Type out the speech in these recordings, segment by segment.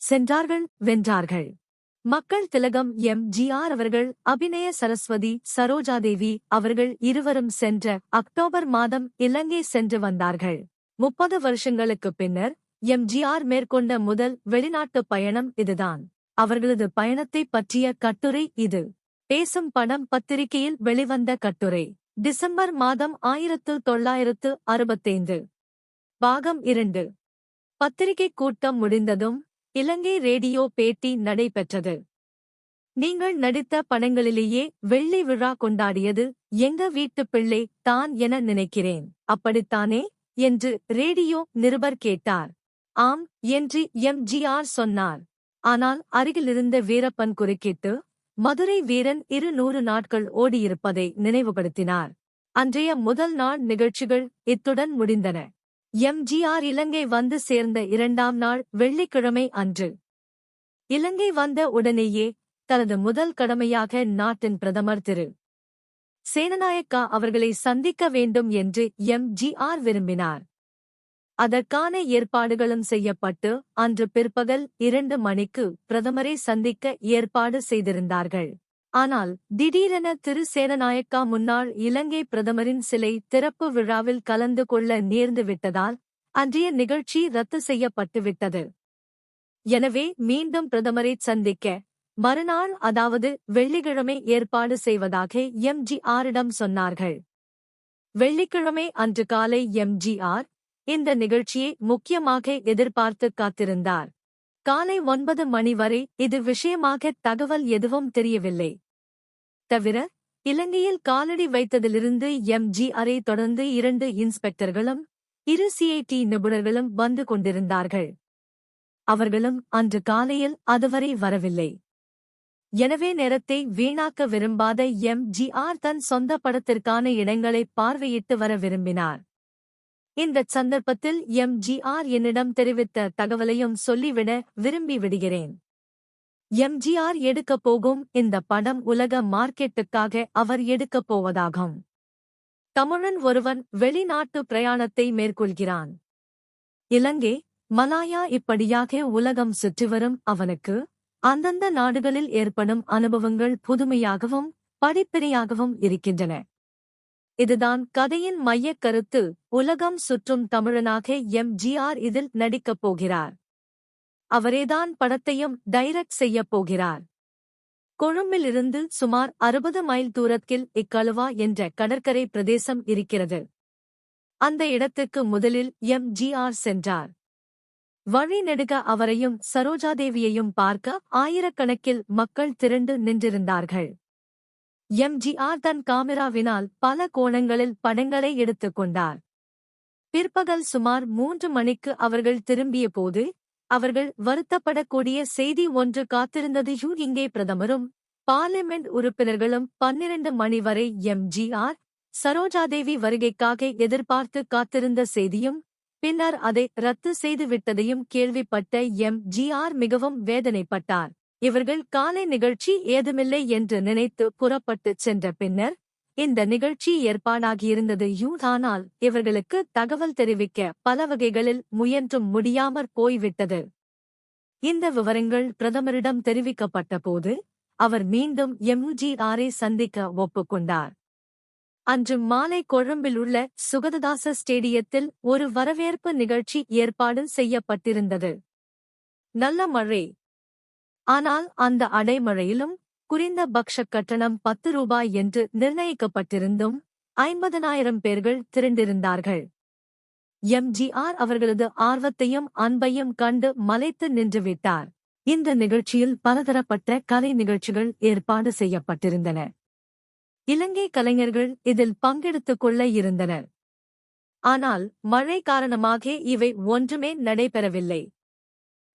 சென்றார்கள் வென்றார்கள். மக்கள் திலகம் எம். ஜி. ஆர். அவர்கள் அபிநய சரஸ்வதி சரோஜாதேவி அவர்கள் இருவரும் சென்ற அக்டோபர் மாதம் இலங்கை சென்று வந்தார்கள். முப்பது வருஷங்களுக்குப் பின்னர் எம். ஜி. ஆர். மேற்கொண்ட முதல் வெளிநாட்டு பயணம் இதுதான். அவர்களது பயணத்தை பற்றிய கட்டுரை இது. பேசும் படம் பத்திரிகையில் வெளிவந்த கட்டுரை. டிசம்பர் மாதம் ஆயிரத்து தொள்ளாயிரத்து அறுபத்தைந்து. பாகம் இரண்டு. பத்திரிகை கூட்டம் முடிந்ததும் இலங்கை ரேடியோ பேட்டி நடைபெற்றது. நீங்கள் நடித்த படங்களிலேயே வெள்ளி விழா கொண்டாடியது எங்க வீட்டு பிள்ளை தான் என நினைக்கிறேன். அப்படித்தானே? என்று ரேடியோ நிருபர் கேட்டார். ஆம் என்று எம். ஜி. ஆர். சொன்னார். ஆனால் அருகிலிருந்த வீரப்பன் குறுக்கிட்டு மதுரை வீரன் இரு நூறு நாட்கள் ஓடியிருப்பதை நினைவுபடுத்தினார். அன்றைய முதல் நாள் நிகழ்ச்சிகள் இத்துடன் முடிந்தன. எம்ஜிஆர் இலங்கை வந்து சேர்ந்த இரண்டாம் நாள் வெள்ளிக்கிழமை அன்று. இலங்கை வந்த உடனேயே தனது முதல் கடமையாக நாட்டின் பிரதமர் திரு. சேனநாயக்கா அவர்களை சந்திக்க வேண்டும் என்று எம்ஜிஆர் விரும்பினார். அதற்கான ஏற்பாடுகளும் செய்யப்பட்டு அன்று பிற்பகல் இரண்டு மணிக்கு பிரதமரை சந்திக்க ஏற்பாடு செய்திருந்தார்கள். ஆனால் திடீரென திரு சேனநாயக்கா முன்னாள் இலங்கை பிரதமரின் சிலை திறப்பு விழாவில் கலந்து கொள்ள நேர்ந்து விட்டதால் அன்றைய நிகழ்ச்சி ரத்து செய்யப்பட்டுவிட்டது எனவே மீண்டும் பிரதமரை சந்திக்க மறுநாள் அதாவது வெள்ளிக்கிழமை ஏற்பாடு செய்வதாக எம்ஜிஆரிடம் சொன்னார்கள். வெள்ளிக்கிழமை அன்று காலை எம்ஜிஆர் இந்த நிகழ்ச்சியை முக்கியமாக எதிர்பார்த்து காத்திருந்தார். காலை ஒன்பது மணி வரை இது விஷயமாக தகவல் எதுவும் தெரியவில்லை. தவிர இலங்கையில் காலடி வைத்ததிலிருந்து எம். ஜி. அரை தொடர்ந்து இரண்டு இன்ஸ்பெக்டர்களும் இரு சிஐடி நிபுணர்களும் வந்து கொண்டிருந்தார்கள். அவர்களும் அன்று காலையில் அதுவரை வரவில்லை. எனவே நேரத்தை வீணாக்க விரும்பாத எம். ஜி. ஆர். தன் சொந்த படத்திற்கான இடங்களை பார்வையிட்டு வர விரும்பினார். இந்த சந்தர்ப்பத்தில் எம். ஜி. ஆர். என்னிடம் தெரிவித்த தகவலையும் சொல்லிவிட விரும்பி விடுகிறேன். எம்ஜிஆர் எடுக்கப் போகும் இந்த படம் உலக மார்க்கெட்டுக்காக அவர் எடுக்கப் போவதாகும். தமிழன் ஒருவன் வெளிநாட்டு பிரயாணத்தை மேற்கொள்கிறான். இலங்கை மலாயா இப்படியாக உலகம் சுற்றிவரும் அவனுக்கு அந்தந்த நாடுகளில் ஏற்படும் அனுபவங்கள் புதுமையாகவும் படிப்பினையாகவும் இருக்கின்றன. இதுதான் கதையின் மையக் கருத்து. உலகம் சுற்றும் தமிழனாக எம். ஜி. ஆர். இதில் நடிக்கப் போகிறார். அவரேதான் படத்தையும் டைரக்ட் செய்யப் போகிறார். கொழும்பிலிருந்து சுமார் அறுபது மைல் தூரத்தில் இக்கழுவா என்ற கடற்கரை பிரதேசம் இருக்கிறது. அந்த இடத்துக்கு முதலில் எம். ஜி. ஆர். சென்றார். வழி நெடுக அவரையும் சரோஜாதேவியையும் பார்க்க ஆயிரக்கணக்கில் மக்கள் திரண்டு நின்றிருந்தார்கள். எம்ஜிஆர் தன் காமிராவினால் பல கோணங்களில் படங்களை எடுத்துக் கொண்டார். பிற்பகல் சுமார் மூன்று மணிக்கு அவர்கள் திரும்பிய போது அவர்கள் வருத்தப்படக்கூடிய செய்தி ஒன்று காத்திருந்தது. யூ இங்கே பிரதமரும் பார்லிமெண்ட் உறுப்பினர்களும் பன்னிரண்டு மணி வரை எம்ஜிஆர் சரோஜாதேவி வருகைக்காக எதிர்பார்த்து காத்திருந்த செய்தியும் பின்னர் அதை ரத்து செய்துவிட்டதையும் கேள்விப்பட்ட எம் ஜி ஆர் மிகவும் வேதனைப்பட்டார். இவர்கள் காலை நிகழ்ச்சி ஏதுமில்லை என்று நினைத்து புறப்பட்டுச் சென்ற பின்னர் இந்த நிகழ்ச்சி ஏற்பாடாகியிருந்தது. யூதானால் இவர்களுக்கு தகவல் தெரிவிக்க பல வகைகளில் முயன்றும் முடியாமற் போய்விட்டது. இந்த விவரங்கள் பிரதமரிடம் தெரிவிக்கப்பட்டபோது அவர் மீண்டும் எம்ஜி ஆரை சந்திக்க ஒப்புக்கொண்டார். அன்று மாலை கொழும்பில் உள்ள சுகததாச ஸ்டேடியத்தில் ஒரு வரவேற்பு நிகழ்ச்சி ஏற்பாடு செய்யப்பட்டிருந்தது. நல்ல மழை ஆனால் அந்த அடைமழையிலும் குறைந்த பக்ஷ கட்டணம் பத்து ரூபாய் என்று நிர்ணயிக்கப்பட்டிருந்தும் ஐம்பதனாயிரம் பேர்கள் திரண்டிருந்தார்கள். எம்ஜிஆர் அவர்களது ஆர்வத்தையும் அன்பையும் கண்டு மலைத்து நின்றுவிட்டார். இந்த நிகழ்ச்சியில் பலதரப்பட்ட கலை நிகழ்ச்சிகள் ஏற்பாடு செய்யப்பட்டிருந்தன. இலங்கை கலைஞர்கள் இதில் பங்கெடுத்துக் கொள்ள இருந்தனர். ஆனால் மழை காரணமாக இவை ஒன்றுமே நடைபெறவில்லை.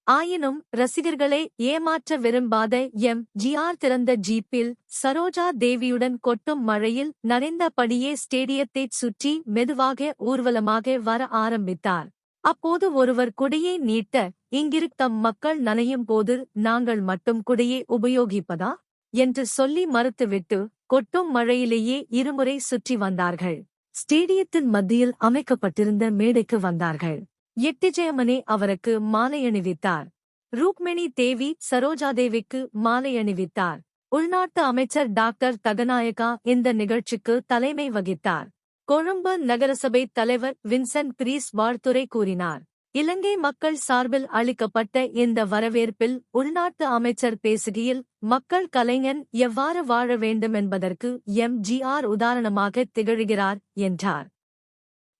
ஆயினும் ரசிகர்களை ஏமாற்ற விரும்பாத எம். ஜிஆர் திறந்த ஜீப்பில் சரோஜா தேவியுடன் கொட்டும் மழையில் நனைந்தபடியே ஸ்டேடியத்தைச் சுற்றி மெதுவாக ஊர்வலமாக வர ஆரம்பித்தார். அப்போது ஒருவர் குடையை நீட்ட இங்கிருத்தம் மக்கள் நனையும் போது நாங்கள் மட்டும் குடையை உபயோகிப்பதா என்று சொல்லி மறுத்துவிட்டு கொட்டும் மழையிலேயே இருமுறை சுற்றி வந்தார்கள். ஸ்டேடியத்தின் மத்தியில் அமைக்கப்பட்டிருந்த மேடைக்கு வந்தார்கள். எட்டிஜெயமனே அவருக்கு மாலை அணிவித்தார். ரூக்மிணி தேவி சரோஜாதேவிக்கு மாலை அணிவித்தார். உள்நாட்டு அமைச்சர் டாக்டர் தகநாயகா இந்த நிகழ்ச்சிக்கு தலைமை வகித்தார். கொழும்பு நகரசபை தலைவர் வின்சென்ட் பிரீஸ் வாழ்த்துரை கூறினார். இலங்கை மக்கள் சார்பில் அளிக்கப்பட்ட இந்த வரவேற்பில் உள்நாட்டு அமைச்சர் பேசுகையில் மக்கள் கலைஞன் எவ்வாறு வாழ வேண்டும் என்பதற்கு எம் ஜி ஆர் உதாரணமாக திகழ்கிறார் என்றார்.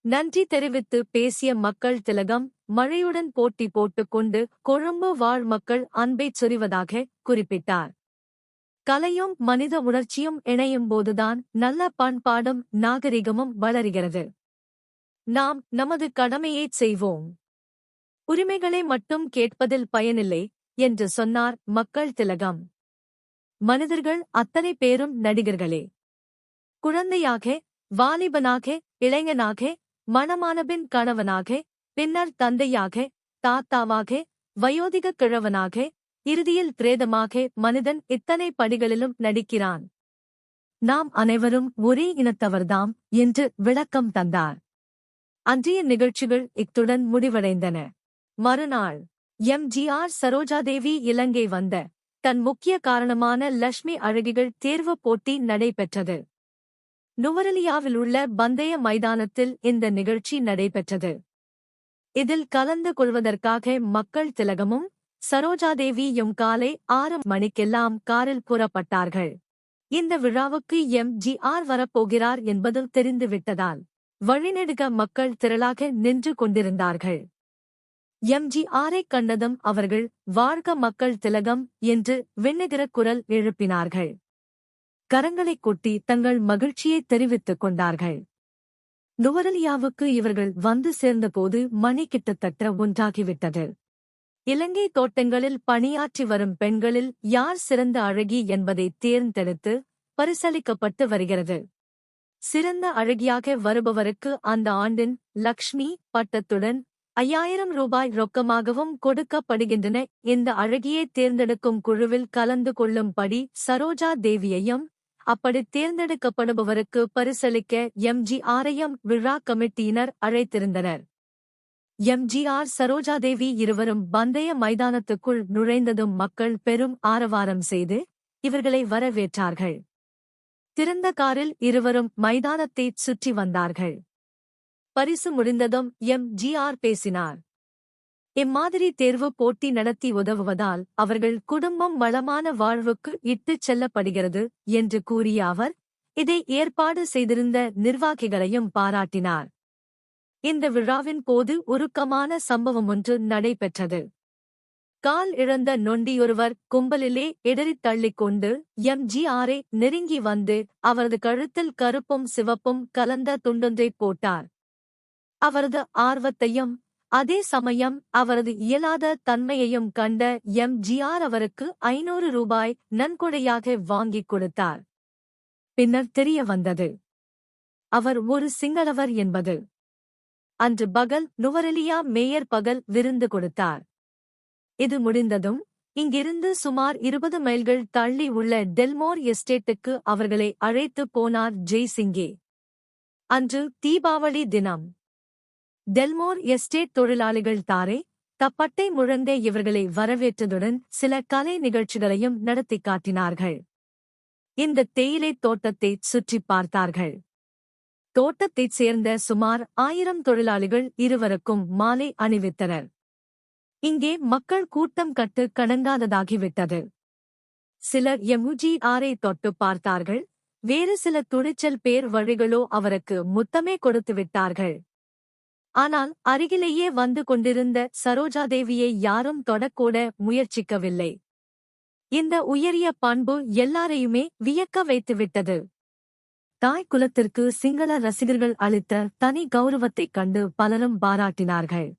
நன்றி தெரிவித்து பேசிய மக்கள் திலகம் மழையுடன் போட்டி போட்டுக்கொண்டு கொழும்பு வாழ் மக்கள் அன்பைச் சொரிவதாக குறிப்பிட்டார். கலையும் மனித உணர்ச்சியும் இணையும் போதுதான் நல்ல பண்பாடும் நாகரிகமும் வளருகிறது. நாம் நமது கடமையைச் செய்வோம். உரிமைகளை மட்டும் கேட்பதில் பயனில்லை என்று சொன்னார் மக்கள் திலகம். மனிதர்கள் அத்தனை பேரும் நடிகர்களே. குழந்தையாக வாலிபனாக இளைஞனாக மணமானபின் கணவனாக பின்னர் தந்தையாக தாத்தாவாக வயோதிக கிழவனாக இறுதியில் திரேதமாக மனிதன் இத்தனை படிகளிலும் நடிக்கிறான். நாம் அனைவரும் ஒரே இனத்தவர்தாம் என்று விளக்கம் தந்தார். அன்றைய நிகழ்ச்சிகள் இத்துடன் முடிவடைந்தன. மறுநாள் எம்ஜிஆர் சரோஜாதேவி இலங்கை வந்த தன் முக்கிய காரணமான லட்சுமி அழகிகள் தேர்வு போட்டி நடைபெற்றது. நுவரலியாவில் உள்ள பந்தய மைதானத்தில் இந்த நிகழ்ச்சி நடைபெற்றது. இதில் கலந்து கொள்வதற்காக மக்கள் திலகமும் சரோஜாதேவியும் காலை ஆறு மணிக்கெல்லாம் காரில் புறப்பட்டார்கள். இந்த விழாவுக்கு எம். ஜி. ஆர். வரப்போகிறார் என்பது தெரிந்துவிட்டதால் வழிநெடுக மக்கள் திரளாக நின்று கொண்டிருந்தார்கள். எம். ஜி. ஆரைக் கண்டதும் அவர்கள் வாழ்க மக்கள் திலகம் என்று வெண்ணிதிர குரல் எழுப்பினார்கள். கரங்களைக் கொட்டி தங்கள் மகிழ்ச்சியை தெரிவித்துக் கொண்டார்கள். நுவரலியாவுக்கு இவர்கள் வந்து சேர்ந்தபோது மணி கிட்டத்தட்ட ஒன்றாகிவிட்டது. இலங்கை தோட்டங்களில் பணியாற்றி வரும் பெண்களில் யார் சிறந்த அழகி என்பதை தேர்ந்தெடுத்து பரிசளிக்கப்பட்டு வருகிறது. சிறந்த அழகியாக வருபவருக்கு அந்த ஆண்டின் லக்ஷ்மி பட்டத்துடன் ஐயாயிரம் ரூபாய் ரொக்கமாகவும் கொடுக்கப்படுகின்றன. இந்த அழகியை தேர்ந்தெடுக்கும் குழுவில் கலந்து கொள்ளும்படி சரோஜா தேவியையும் அப்படி தேர்ந்தெடுக்கப்படுபவருக்கு பரிசளிக்க எம்ஜிஆரையும் விழா கமிட்டியினர் அழைத்திருந்தனர். எம்ஜிஆர் சரோஜாதேவி இருவரும் பந்தய மைதானத்துக்குள் நுழைந்ததும் மக்கள் பெரும் ஆரவாரம் செய்து இவர்களை வரவேற்றார்கள். திறந்த காரில் இருவரும் மைதானத்தைச் சுற்றி வந்தார்கள். பரிசு முடிந்ததும் எம் ஜி ஆர் பேசினார். இம்மாதிரி தேர்வு போட்டி நடத்தி உதவுவதால் அவர்கள் குடும்பம் வளமான வாழ்வுக்கு இட்டுச் செல்லப்படுகிறது என்று கூறிய அவர் இதை ஏற்பாடு செய்திருந்த நிர்வாகிகளையும் பாராட்டினார். இந்த விழாவின் போது உருக்கமான சம்பவம் ஒன்று நடைபெற்றது. கால் இழந்த நொண்டியொருவர் கும்பலிலே இடறித் தள்ளிக்கொண்டு எம் ஜி ஆரை நெருங்கி வந்து அவரது கழுத்தில் கருப்பும் சிவப்பும் கலந்த துண்டொன்றைப் போட்டார். அவரது ஆர்வத்தையும் அதே சமயம் அவரது இயலாத தன்மையையும் கண்ட எம். ஜி. ஆர். அவருக்கு ஐநூறு ரூபாய் நன்கொடையாக வாங்கிக் கொடுத்தார். பின்னர் தெரிய வந்தது. அவர் ஒரு சிங்களவர் என்பது. அன்று பகல் நுவரெலியா மேயர் பகல் விருந்து கொடுத்தார். இது முடிந்ததும் இங்கிருந்து சுமார் இருபது மைல்கள் தள்ளி உள்ள டெல்மோர் எஸ்டேட்டுக்கு அவர்களை அழைத்துப் போனார் ஜெய்சிங்கே. அன்று தீபாவளி தினம். டெல்மோர் எஸ்டேட் தொழிலாளிகள் தாரே தப்பட்டை முழந்தே இவர்களை வரவேற்றதுடன் சில கலை நிகழ்ச்சிகளையும் நடத்திக் காட்டினார்கள். இந்த தேயிலைத் தோட்டத்தைச் சுற்றிப் பார்த்தார்கள். தோட்டத்தைச் சேர்ந்த சுமார் ஆயிரம் தொழிலாளிகள் இருவருக்கும் மாலை அணிவித்தனர். இங்கே மக்கள் கூட்டம் கட்டு கணங்காததாகிவிட்டது சிலர் எமுஜி ஆரை தொட்டு பார்த்தார்கள். வேறு சில துணிச்சல் பேர் வழிகளோ அவருக்கு முத்தமே கொடுத்து விட்டார்கள் ஆனால் அருகிலேயே வந்து கொண்டிருந்த சரோஜாதேவியை யாரும் தொடக்கூட முயற்சிக்கவில்லை. இந்த உயரிய பண்பு எல்லாரையுமே வியக்க வைத்துவிட்டது. தாய் குலத்திற்கு சிங்கள ரசிகர்கள் அளித்த தனி கௌரவத்தைக் கண்டு பலரும் பாராட்டினார்கள்.